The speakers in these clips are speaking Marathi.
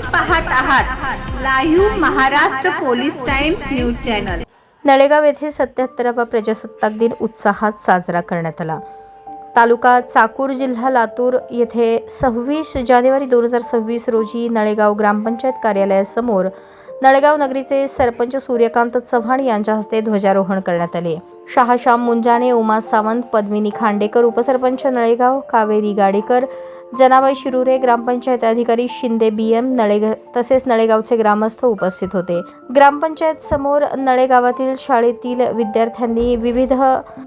पाहत आहात live Maharashtra police Times news channel. Nalegaon येथे सत्याहत्तरावा प्रजासत्ताक दिन उत्साहात साजरा करण्यात आला. तालुका चाकूर जिल्हा लातूर येथे सव्वीस जानेवारी दोन हजार सव्वीस रोजी नळेगाव ग्रामपंचायत कार्यालयासमोर नळेगाव नगरीचे सरपंच सूर्यकांत चव्हाण यांच्या हस्ते ध्वजारोहण करण्यात आले. शहाश्याम मुंजाणे उमा सावंत पद्मिनी खांडेकर उपसरपंच नळेगाव कावेरी गाडेकर जनाबाई शिरुरे ग्रामपंचायत अधिकारी शिंदे बी एम नळेग तसेच नळेगावचे ग्रामस्थ उपस्थित होते. ग्रामपंचायत समोर नळेगावातील शाळेतील विद्यार्थ्यांनी विविध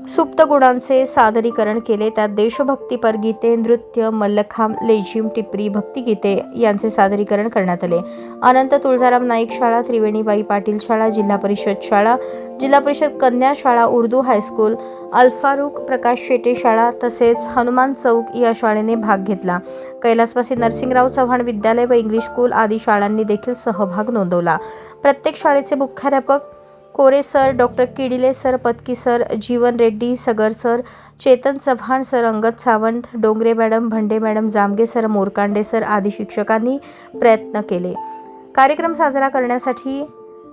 सुप्त गुणांचे सादरीकरण केले. त्यात देशभक्तीपर गीते नृत्य मल्लखांब लेझिम टिपरी भक्तिगीते यांचे सादरीकरण करण्यात आले. अनंत तुळजाराम नाईक शाळा त्रिवेणीबाई पाटील शाळा जिल्हा परिषद शाळा जिल्हा परिषद कन्या शाळा उर्दू हायस्कूल अल्फारुख प्रकाश शेटे शाळा तसेच हनुमान चौक या शाळेने भाग घेतला. कैलासवासी नरसिंगराव चव्हाण विद्यालय व इंग्लिश स्कूल आदी शाळांनी देखील सहभाग नोंदवला. प्रत्येक शाळेचे मुख्याध्यापक Kore sir doctor Kidile sir Patki sir Jeevan Reddy Sagar sir Chetan Chavan sir Angad Sawant Dongre madam Bhande madam Jamge sir Morkande sir आदी शिक्षकांनी प्रयत्न केले. कार्यक्रम साजरा करण्यासाठी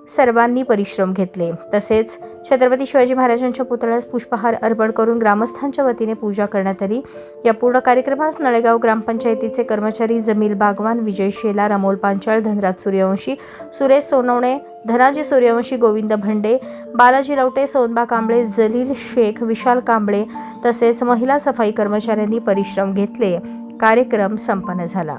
सर्वांनी परिश्रम घेतले. तसेच छत्रपती शिवाजी महाराजांच्या पुतळ्यास पुष्पहार अर्पण करून ग्रामस्थांच्या वतीने पूजा करण्यात आली. या पूर्ण कार्यक्रमास नळेगाव ग्रामपंचायतीचे कर्मचारी जमील बागवान विजय शेलार अमोल पांचाळ धनराज सूर्यवंशी सुरेश सोनवणे धनाजी सूर्यवंशी गोविंद भंडे बालाजी लवटे सोनबा कांबळे जलील शेख विशाल कांबळे तसेच महिला सफाई कर्मचाऱ्यांनी परिश्रम घेतले. कार्यक्रम संपन्न झाला.